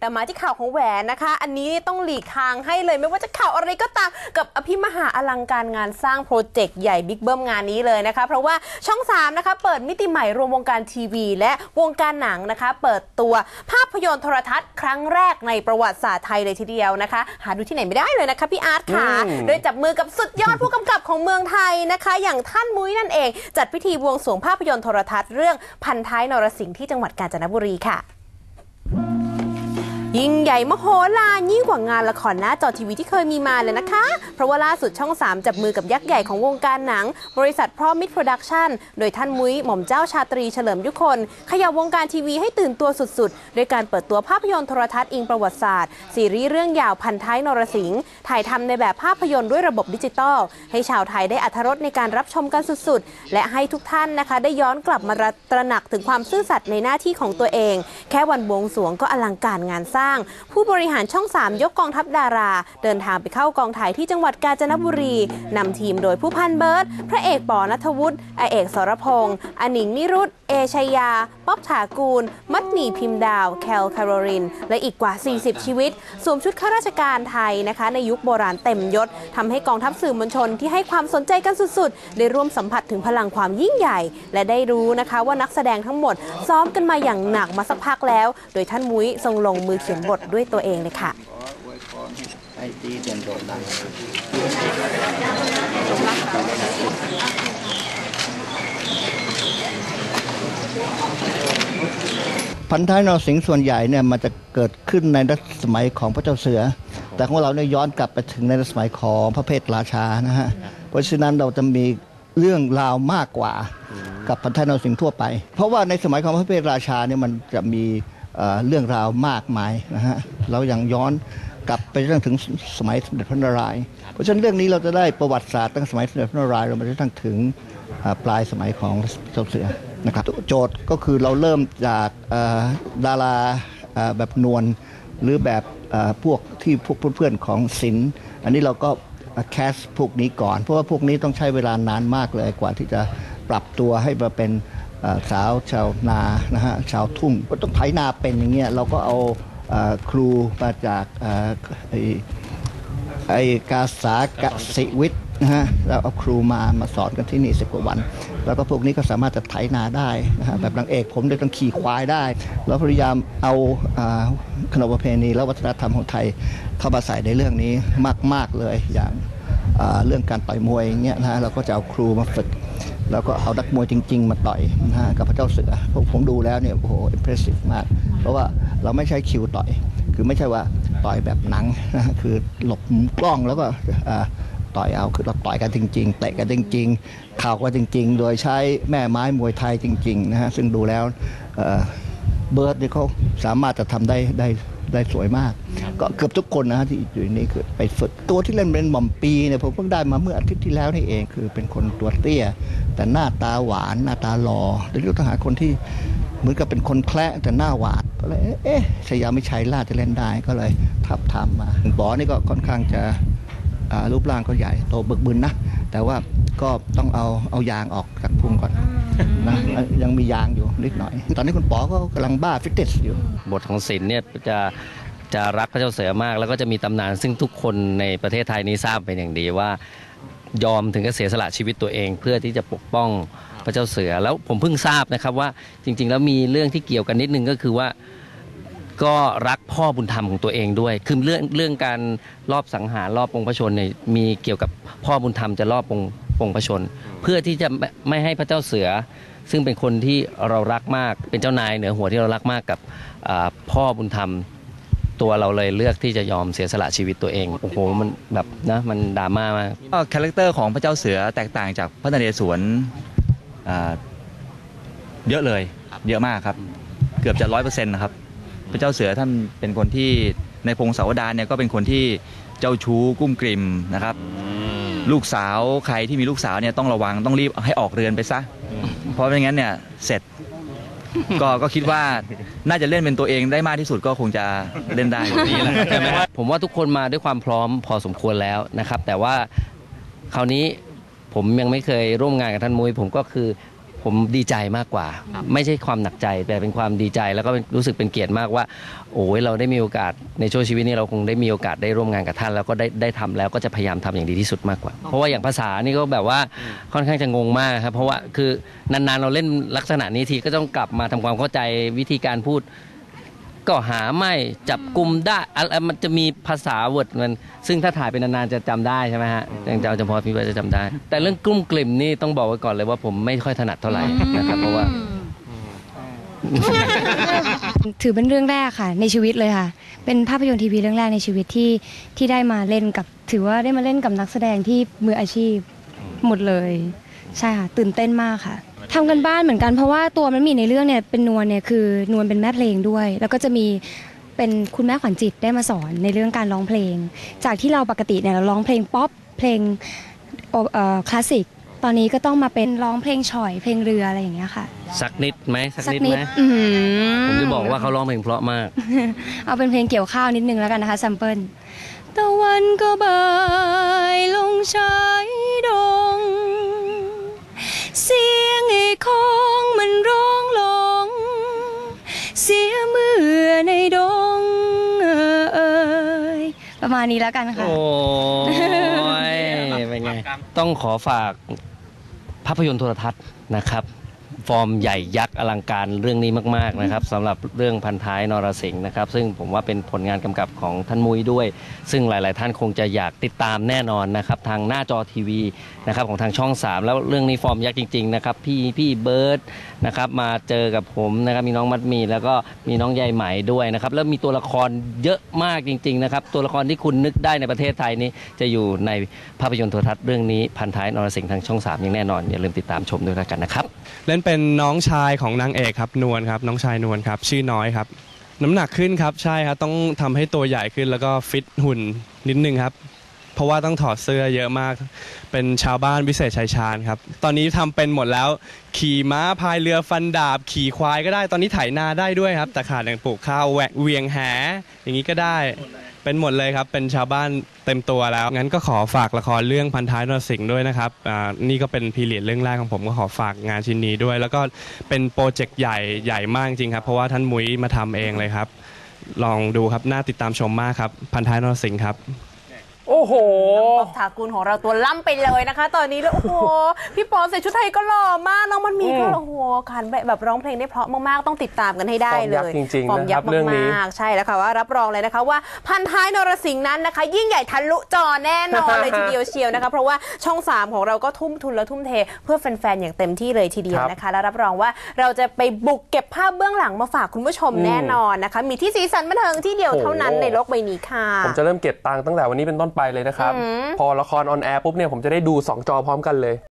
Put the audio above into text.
แต่มาที่ข่าวของแหวนนะคะ อันนี้ต้องหลีกทางให้เลยไม่ว่าจะข่าวอะไรก็ตามกับอภิมหาอลังการงานสร้างโปรเจกต์ใหญ่บิ๊กเบิ้มงานนี้เลยนะคะ เพราะว่าช่อง 3 นะคะ เปิดมิติใหม่รวมวงการทีวี และวงการหนังนะคะ เปิดตัวภาพยนตร์โทรทัศน์ครั้งแรกในประวัติศาสตร์ไทยเลยทีเดียวนะคะ หาดูที่ไหนไม่ได้เลยนะคะพี่อาร์ตค่ะ โดยจับมือกับสุดยอดผู้กำกับของเมืองไทยนะคะ อย่างท่านมุ้ยนั่นเอง จัดพิธีบวงสรวงภาพยนตร์โทรทัศน์เรื่องพันท้ายนรสิงห์ที่จังหวัดกาญจนบุรีค่ะ ยิ่งใหญ่มโหฬารยิ่งกว่างานละครหน้าจอทีวีที่เคยมีมาเลยนะคะ เพราะว่าล่าสุดช่อง 3 จับมือกับยักษ์ใหญ่ของวงการหนัง บริษัทพร้อมมิตรโปรดักชั่นโดยท่านมุ้ยหม่อมเจ้าชาตรีเฉลิมยุคน ขย่าวงการทีวีให้ตื่นตัวสุดๆ โดยการเปิดตัวภาพยนตร์โทรทัศน์อิงประวัติศาสตร์ ซีรีส์เรื่องยาวพันท้ายนรสิงห์ถ่ายทำในแบบภาพยนตร์ด้วยระบบดิจิตอลให้ชาวไทยได้อัธรสในการรับชมกันสุดๆ และให้ทุกท่านนะคะได้ย้อนกลับมาตระหนักถึงความซื่อสัตย์ในหน้าที่ของตัวเอง แค่วันบวงสรวงก็อลังการงานสร้างผู้บริหารช่อง 3 ยกกองทัพดารา เดินทางไปเข้ากองถ่ายที่จังหวัดกาญจนบุรีนำทีมโดยผู้พันเบิร์ตพระเอกปอนัทวุฒิอาเอกสรพงษ์อนิงนิรุตเอชยา ป๊อบถากูล มัดหมี่พิมพ์ดาว แคลคาโรลิน และอีกกว่า 40 ชีวิต สวมชุดข้าราชการไทยนะคะ ในยุคโบราณเต็มยศทำให้กองทัพสื่อมวลชนที่ให้ความสนใจกันสุดๆ ได้ร่วมสัมผัสถึงพลังความยิ่งใหญ่ และได้รู้นะคะว่านักแสดงทั้งหมด ซ้อมกันมาอย่างหนักมาสักพักแล้ว โดยท่านมุ้ยทรงลงมือเขียนบทด้วยตัวเองเลยค่ะอวยพรให้ตีเตียนโดดดัง พันท้ายนรสิงห์ส่วนใหญ่เนี่ยมันจะเกิดขึ้นในรัชสมัยของพระเจ้าเสือ แต่ของเราเนี่ยย้อนกลับไปถึงในรัชสมัยของพระเพทราชานะฮะเพราะฉะนั้นเราจะมีเรื่องราวมากกว่ากับพันท้ายนรสิงห์ทั่วไป เพราะว่าในสมัยของพระเพทราชาเนี่ยมันจะมีเรื่องราวมากมายนะฮะเรายังย้อนกลับไปเรื่องถึงสมัยสมเด็จพระนารายณ์เพราะฉะนั้นเรื่องนี้เราจะได้ประวัติศาสตร์ตั้งสมัยสมเด็จพระนารายณ์เรามาจนกระทั่งถึงปลายสมัยของเจ้าเสือ นะครับโจทย์ก็คือเราเริ่มจากดาราแบบนวลหรือแบบพวกที่พวกเพื่อนๆของศิลป์อันนี้เราก็แคสพวกนี้ก่อน เพราะว่าพวกนี้ต้องใช้เวลานานมากเลยกว่าที่จะปรับตัวให้มาเป็นสาวชาวนานะฮะชาวทุ่งก็ต้องไถนาเป็นอย่างเงี้ยเราก็เอาอครูมาจากอไอ้กาสากสิวิทย์นะฮะแล้วเอาครูมามาสอนกันที่นี่สิบกว่าวัน แล้วก็พวกนี้ก็สามารถจะไถนาได้นะฮะแบบนางเอกผมได้ต้องขี่ควายได้ แล้วพยายามเอาอขนบประเพณีและวัฒนธรรมของไทยเข้ามาใส่ในเรื่องนี้มาก ๆเลยอย่างาเรื่องการต่อยมวยเงี้ยนะฮะเราก็จะเอาครูมาฝึก แล้วก็เอานักมวยจริง ๆ มาต่อยนะฮะกับพระเจ้าเสือพวกผมดูแล้วเนี่ยโอ้โหอิมเพรสซีฟมาก เพราะว่าเราไม่ใช้คิวต่อย คือไม่ใช่ว่าต่อยแบบหนังนะคือหลบมุมกล้องแล้วก็ ต่อยเอาคือเราต่อยกันจริง ๆ เตะกันจริงๆข่าวกันจริง ๆ โดยใช้แม่ไม้มวยไทยจริง ๆ นะฮะ ซึ่งดูแล้วเอ่อเบิร์ดนี่เขาสามารถจะทำได้ได้ได้สวยมาก ก็เกือบทุกคนนะฮะที่อยู่ในนี้คือไปฝึกตัวที่เล่นเป็นหม่อมปีเนี่ยผมเพิ่งได้มาเมื่ออาทิตย์ที่แล้วนี่เองคือเป็นคนตัวเตี้ย แต่หน้าตาหวานหน้าตาหล่อแล้วก็ต้องหาคนที่เหมือนกับเป็นคนแคละแต่หน้าหวาดก็เลยเอ๊ะเอ๊ะชยาไม่ใช่ล่าจะเล่นได้ก็เลยทับทำมาบอนี่ก็ค่อนข้างจะอ่า รูปร่างก็ใหญ่โตบึกบึนนะ แต่ว่าก็ต้องเอาเอายางออกจากพุงก่อนนะยังมียางอยู่นิดหน่อย ตอนนี้คุณป๋อก็กำลังบ้าฟิตเนสอยู่ บทของศิลป์เนี่ยจะจะรักพระเจ้าเสือมาก แล้วก็จะมีตำนานซึ่งทุกคนในประเทศไทยนี้ทราบเป็นอย่างดีว่ายอมถึงกับเสียสละชีวิตตัวเอง เพื่อที่จะปกป้องพระเจ้าเสือแล้วผมเพิ่งทราบนะครับว่าจริง ๆ แล้วมีเรื่องที่เกี่ยวกันนิดนึงก็คือว่า ก็รักพ่อบุญธรรมของตัวเองด้วย คือเรื่องเรื่องการรอบสังหารรอบปงค์พระชนเนี่ยมีเกี่ยวกับพ่อบุญธรรมจะรอบปงปงพระชน เพื่อที่จะไม่ไม่ให้พระเจ้าเสือ ซึ่งเป็นคนที่เรารักมากเป็นเจ้านายเหนือหัวที่เรารักมากกับพ่อบุญธรรมตัวเราเลยเลือกที่จะยอมเสียสละชีวิตตัวเอง โอ้โห มันแบบนะมันดราม่ามากก็คาแรคเตอร์ของพระเจ้าเสือแตกต่างจากพระนเรศวรเยอะเลย เยอะมากครับ เกือบจะร้อยเปอร์เซ็นต์นะครับ ระเจ้าเสือท่านเป็นคนที่ในพงศาวดารเนี่ยก็เป็นคนที่เจ้าชู้กุ้มกริมนะครับ ลูกสาวใครที่มีลูกสาวเนี่ยต้องระวังต้องรีบให้ออกเรือนไปซะ เพราะไม่งั้นเนี่ยเสร็จก็ก็คิดว่าน่าจะเล่นเป็นตัวเองได้มากที่สุดก็คงจะเล่นได้นี่แหละใช่ไหมผมว่าทุกคนมาด้วยความพร้อมพอสมควรแล้วนะครับ แต่ว่าคราวนี้ผมยังไม่เคยร่วมงานกับท่านมุ้ยผมก็คือ ผผมดีใจมากกว่า ไม่ใช่ความหนักใจแต่เป็นความดีใจ แล้วก็รู้สึกเป็นเกียรติมากว่า โอ้ยเราได้มีโอกาสในช่วงชีวิตนี้เราคงได้มีโอกาสได้ร่วมงานกับท่าน แล้วก็ได้ได้ทำแล้วก็จะพยายามทำอย่างดีที่สุดมากกว่า เพราะว่าอย่างภาษานี่ก็แบบว่าค่อนข้างจะงงมากครับเพราะว่าคือนานๆเราเล่นลักษณะนี้ทีก็ต้องกลับมาทำความเข้าใจวิธีการพูด ก็หาไม่จับกลุ่มได้อะไรมันจะมีภาษาเวิร์ดมัน ซึ่งถ้าถ่ายเป็นนานๆจะจำได้ใช่ไหมฮะอย่างเจ้าจำพอพี่ว่าจะจำได้ แต่เรื่องกลุ้มกลิ่มนี่ต้องบอกไว้ก่อนเลยว่าผมไม่ค่อยถนัดเท่าไหร่นะครับเพราะว่า ถือเป็นเรื่องแรกค่ะ ในชีวิตเลยค่ะ เป็นภาพยนตร์ทีวีเรื่องแรกในชีวิตที่ที่ได้มาเล่นกับ ถือว่าได้มาเล่นกับนักแสดงที่มืออาชีพหมดเลย ใช่ค่ะ ตื่นเต้นมากค่ะ ทำกันบ้านเหมือนกันเพราะว่าตัวมันมีในเรื่องเนี่ยเป็นนวลเนี่ยคือนวลเป็นแม่เพลงด้วย แล้วก็จะมีเป็นคุณแม่ขวัญจิตได้มาสอนในเรื่องการร้องเพลง จากที่เราปกติเนี่ยเราร้องเพลงป๊อปเพลงโอเอ่อคลาสสิกตอนนี้ก็ต้องมาเป็นร้องเพลงฉ่อยเพลงเรืออะไรอย่างเงี้ยค่ะ สักนิดไหมสักสักนิดนิไหดมอื้อหืผมจะบอกว่าเขาร้องเพลงเพราะมาก เอาเป็นเพลงเกี่ยวข้าวนิดนึงแล้วกันนะคะแซมเปิลตะวันก็บ่ายลงชาย ประมาณนี้แล้วกันค่ะ โอ้ยเป็นไง ต้องขอฝากภาพยนตร์โทรทัศน์นะครับ ฟอร์มใหญ่ยักษ์อลังการเรื่องนี้มาก ๆ นะครับสำหรับเรื่องพันท้ายนรสิงห์นะครับ ซึ่งผมว่าเป็นผลงานกำกับของท่านมุ้ยด้วย ซึ่งหลาย ๆ ท่านคงจะอยากติดตามแน่นอนนะครับ ทางหน้าจอทีวีนะครับของทางช่อง 3 แล้วเรื่องนี้ฟอร์มยักษ์จริง ๆ นะครับ พี่พี่เบิร์ดนะครับมาเจอกับผมนะครับมีน้องมัดหมีแล้วก็มีน้องใยไหมด้วยนะครับแล้วมีตัวละครเยอะมากจริง ๆ นะครับ ตัวละครที่คุณนึกได้ในประเทศไทยนี้จะอยู่ในภาพยนตร์โทรทัศน์เรื่องนี้พันท้ายนรสิงห์ทางช่อง 3 อย่างแน่นอนอย่าลืมติดตามชมด้วยแล้วกันนะครับเล่นเป็นน้องชายของนางเอกครับนวลครับน้องชายนวลครับชื่อน้อยครับ น้ำหนักขึ้นครับใช่ครับต้องทำให้ตัวใหญ่ขึ้นแล้วก็ฟิตหุ่นนิดนึงครับ เพราะว่าต้องถอดเสื้อเยอะมาก เป็นชาวบ้านวิเศษชัยชาญครับ ตอนนี้ทำเป็นหมดแล้ว ขี่ม้าพายเรือฟันดาบ ขี่ควายก็ได้ตอนนี้ไถนาได้ด้วยครับ แต่ขาดอย่างปลูกข้าวแหวกเวียงแหอย่างนี้ก็ได้ เป็นหมดเลยครับ เป็นชาวบ้านเต็มตัวแล้ว งั้นก็ขอฝากละครเรื่องพันท้ายนรสิงห์ด้วยนะครับอ่านี่ก็เป็นพีเรียดเรื่องแรกของผมก็ขอฝากงานชิ้นนี้ด้วย แล้วก็เป็นโปรเจกต์ใหญ่ใหญ่มากจริงครับ เพราะว่าท่านมุ้ยมาทำเองเลยครับ ลองดูครับ น่าติดตามชมมากครับ พันท้ายนรสิงห์ครับ โอ้โหป๊อปถากุลของเราตัวล่ำไปเลยนะคะ ตอนนี้แล้วโอ้โห พี่ปอใส่ชุดไทยก็หล่อมาก น้องมันมีก็อืมโอ้โหขันแบบแบบร้องเพลงได้เพราะมากๆ ต้องติดตามกันให้ได้เลฟอร์มยัยกษ์จริงๆฟอร์มยักษ์นะครับเรื่องนี้มากๆ ใช่แล้วค่ะว่ารับรองเลยนะคะว่าพันท้ายนรสิงห์นั้นนะคะ ยิ่งใหญ่ทะลุจอแน่นอนเลยทีเดียวเชียวนะคะ เพราะว่าช่อง 3 ของเราก็ทุ่มทุนและทุ่มเท เพื่อแฟนๆอย่างเต็มที่เลยทีเดียวนะคะ และรับรองว่าเราจะไปบุกเก็บภาพเบื้องหลังมาฝากคุณผู้ชมแน่นอนนะคะ มีที่สีสันบันเทิงที่เดียวเท่านั้นในโลกใบนี้ค่ะผมจะเริ่มเก็บตังค์ตั้งแต่วันนี้เป็นต้นไปเลยนะครับ พอละครออนแอร์ปุ๊บเนี่ยผมจะได้ดู 2 จอพร้อมกันเลย